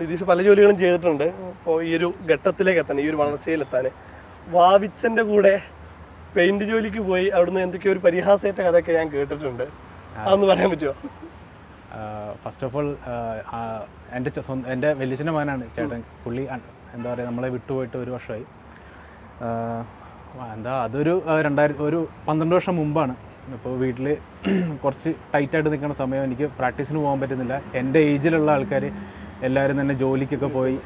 നിതീഷ് പല ജോലികളും ചെയ്തിട്ടുണ്ട്. അപ്പോൾ ഈ ഒരു ഘട്ടത്തിലേക്ക് എത്താൻ ഈ ഒരു വളർച്ചയിലെത്താൻ വാവിച്ചന്റെ കൂടെ പെയിന്റ് ജോലിക്ക് പോയി അവിടുന്ന് എന്തൊക്കെയോ ഒരു പരിഹാസേറ്റ കഥയൊക്കെ ഞാൻ കേട്ടിട്ടുണ്ട്. അതൊന്ന് പറയാൻ പറ്റുമോ? ഫസ്റ്റ് ഓഫ് ഓൾ എന്റെ എന്റെ വലിയച്ഛന്റെ മകനാണ് ചേട്ടൻ. പുള്ളി എന്താ പറയുക നമ്മളെ വിട്ടുപോയിട്ട് ഒരു വർഷമായി. എന്താ അതൊരു രണ്ടായിരത്തി ഒരു പന്ത്രണ്ട് വർഷം മുമ്പാണ്. അപ്പോൾ വീട്ടിൽ കുറച്ച് ടൈറ്റായിട്ട് നിൽക്കുന്ന സമയം എനിക്ക് പ്രാക്ടീസിന് പോകാൻ പറ്റുന്നില്ല. എന്റെ ഏജിലുള്ള ആൾക്കാർ എല്ലാവരും തന്നെ ജോലിക്കൊക്കെ പോയി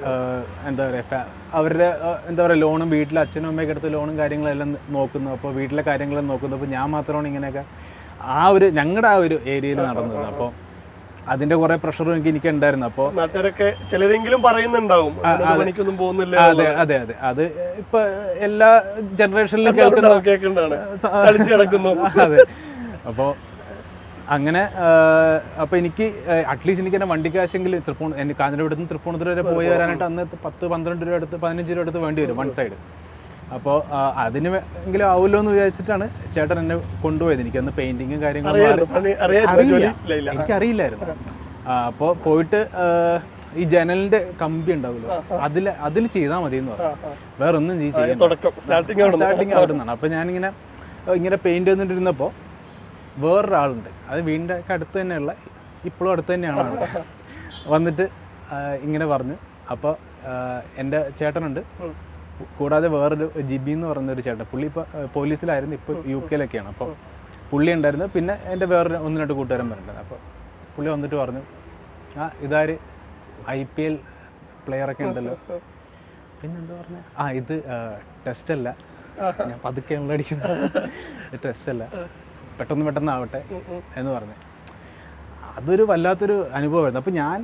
എന്താ പറയുക അവരുടെ എന്താ പറയുക ലോണും വീട്ടിൽ അച്ഛനും അമ്മയൊക്കെ എടുത്ത് ലോണും കാര്യങ്ങളെല്ലാം നോക്കുന്നു. അപ്പോൾ വീട്ടിലെ കാര്യങ്ങളും നോക്കുന്നു. അപ്പോൾ ഞാൻ മാത്രമാണ് ഇങ്ങനെയൊക്കെ ആ ഒരു ഞങ്ങളുടെ ആ ഒരു ഏരിയയിൽ നടന്നത്. അപ്പോൾ അതിന്റെ കുറെ പ്രഷറും എനിക്ക് എനിക്ക് ഉണ്ടായിരുന്നു അപ്പോൾ നാട്ടുകാരൊക്കെ ചിലരെങ്കിലും പറയുന്നുണ്ടാവും പണിക്കൊന്നും പോകുന്നില്ല അതെ അതെ അതെ. അത് ഇപ്പൊ എല്ലാ ജനറേഷനിലും കേൾക്കുന്ന അതെ. അപ്പോൾ അങ്ങനെ അപ്പോൾ എനിക്ക് അറ്റ്ലീസ്റ്റ് എനിക്ക് എന്റെ വണ്ടി കാശെങ്കിൽ തൃപ്പൂൺ എനിക്ക് കാഞ്ഞിരപ്പുഴത്ത് നിന്ന് തൃപ്പൂണിത്തുറ വരെ പോയി വരാനായിട്ട് അന്ന് പത്ത് പന്ത്രണ്ട് രൂപ അടുത്ത് പതിനഞ്ച് രൂപ അടുത്ത് വേണ്ടി വരും വൺ സൈഡ് അപ്പോൾ അതിന് എങ്കിലും ആവുമല്ലോ എന്ന് വിചാരിച്ചിട്ടാണ് ചേട്ടൻ എന്നെ കൊണ്ടുപോയത്. എനിക്ക് അന്ന് പെയിന്റിങ്ങും കാര്യങ്ങളും എനിക്കറിയില്ലായിരുന്നു. അപ്പോൾ പോയിട്ട് ഈ ജനലിന്റെ കമ്പി ഉണ്ടാവുമല്ലോ അതിൽ അതിൽ ചെയ്താൽ മതി എന്ന് പറഞ്ഞു. വേറൊന്നും തുടക്കം സ്റ്റാർട്ടിങ് അവിടെ നിന്നാണ് അപ്പോൾ ഞാനിങ്ങനെ ഇങ്ങനെ പെയിന്റ് വന്നിട്ടിരുന്നപ്പോൾ വേറൊരാളുണ്ട്. അത് വീടിന്റെ അടുത്ത് തന്നെയുള്ള ഇപ്പോഴും അടുത്ത് തന്നെയാണ് വന്നിട്ട് ഇങ്ങനെ പറഞ്ഞു. അപ്പോൾ എന്റെ ചേട്ടനുണ്ട്. കൂടാതെ വേറൊരു ജിബി എന്ന് പറയുന്ന ഒരു ചേട്ടൻ. പുള്ളി ഇപ്പോൾ പോലീസിലായിരുന്നു. ഇപ്പോൾ യു കെയിലൊക്കെയാണ്. അപ്പോൾ പുള്ളി ഉണ്ടായിരുന്നു. പിന്നെ എന്റെ വേറൊരു ഒന്ന് രണ്ട് കൂട്ടുകാരൻ പറഞ്ഞിട്ടുണ്ട്. അപ്പോൾ പുള്ളി വന്നിട്ട് പറഞ്ഞു ആ ഇതാര്? ഐ പി എൽ പ്ലെയറൊക്കെ ഉണ്ടല്ലോ. പിന്നെ എന്താ പറഞ്ഞ? ആ ഇത് ടെസ്റ്റല്ല. ഞാൻ പതുക്കെ അടിക്കുന്നത് ടെസ്റ്റല്ല. പെട്ടെന്ന് പെട്ടെന്ന് ആവട്ടെ എന്ന് പറഞ്ഞു. അതൊരു വല്ലാത്തൊരു അനുഭവമായിരുന്നു. അപ്പം ഞാൻ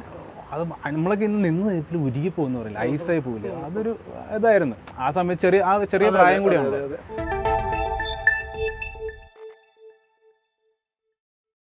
അത് നമ്മളൊക്കെ ഇന്ന് നിന്ന് ഇതിൽ ഉരുകി പോകുന്ന പറയില്ല ഐസായി പോകില്ല അതൊരു ഇതായിരുന്നു. ആ സമയത്ത് ചെറിയ ആ ചെറിയ പ്രായം കൂടിയാണ് അതെ.